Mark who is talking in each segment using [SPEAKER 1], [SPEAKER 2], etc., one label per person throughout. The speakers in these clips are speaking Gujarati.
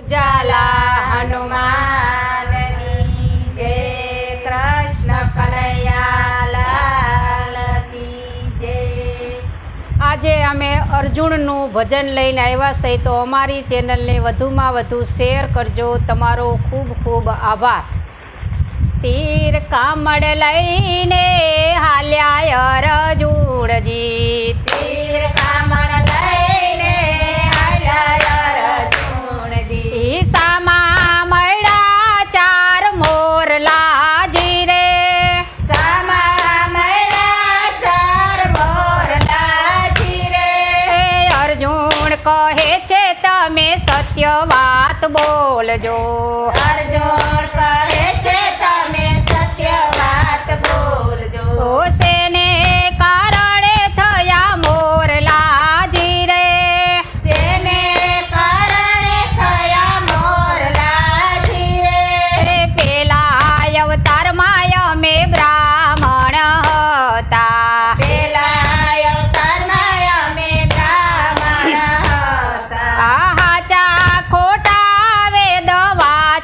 [SPEAKER 1] ઉજાલા હનુમાન જય કૃષ્ણ કનૈયાલાલની જય
[SPEAKER 2] આજે અમે અર્જુનનું ભજન લઈને આવ્યા છીએ તો અમારી ચેનલને વધુમાં વધુ શેર કરજો. તમારો ખૂબ ખૂબ આભાર. તીર કામડ લઈને તમે સત્ય વાત બોલજો.
[SPEAKER 1] અર્જુન કહે છે તમે સત્ય વાત બોલજો.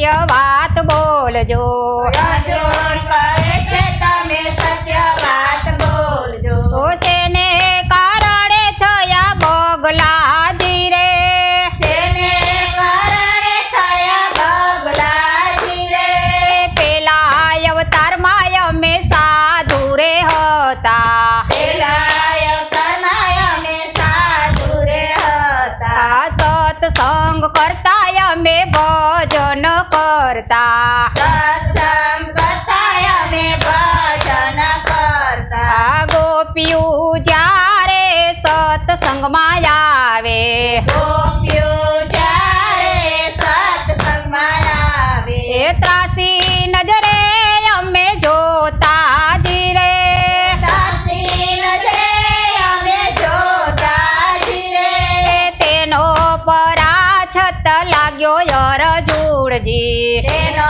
[SPEAKER 2] સત્ય વાત બોલજો. સત્સંગ કરતા અમે ભજન કરતા.
[SPEAKER 1] સત્સંગ કરતા અમે ભજન કરતા.
[SPEAKER 2] ગોપિયું જ્યારે સત્સંગમાં આવે
[SPEAKER 1] ગોપિયું જ્યારે સત્સંગમાં આવે.
[SPEAKER 2] અરજુણજી તેનો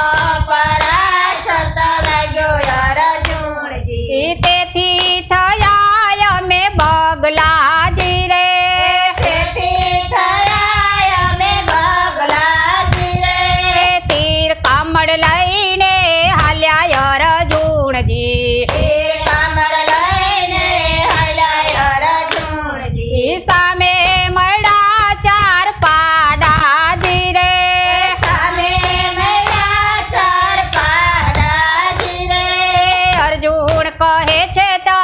[SPEAKER 1] પરાય છત લાગ્યો
[SPEAKER 2] અરજુણજી તેથી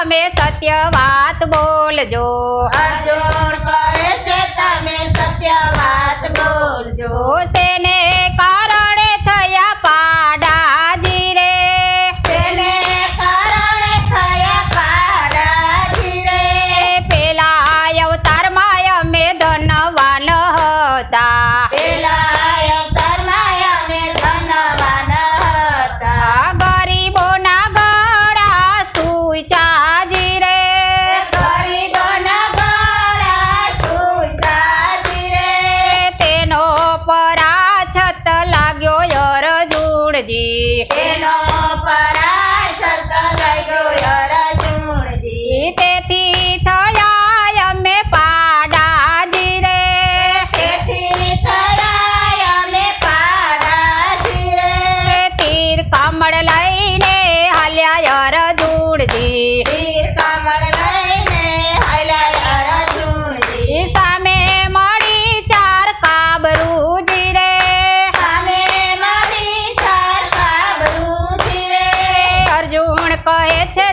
[SPEAKER 2] તમે સત્ય વાત બોલજો.
[SPEAKER 1] અર્જુન કહે છે તમે સત્ય વાત બોલજો. તેનો પરાય સત થઈ ગયો
[SPEAKER 2] રજુણજી તેથી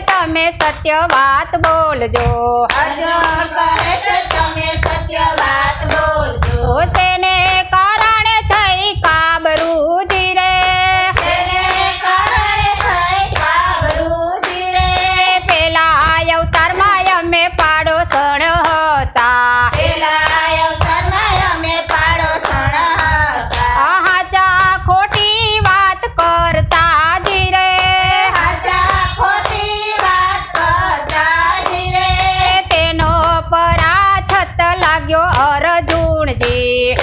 [SPEAKER 1] તમે સત્ય વાત બોલજો.
[SPEAKER 2] અજોર કહે છે તમે સત્ય વાત બોલજો.
[SPEAKER 1] લાગ્યો અર્જુનજી.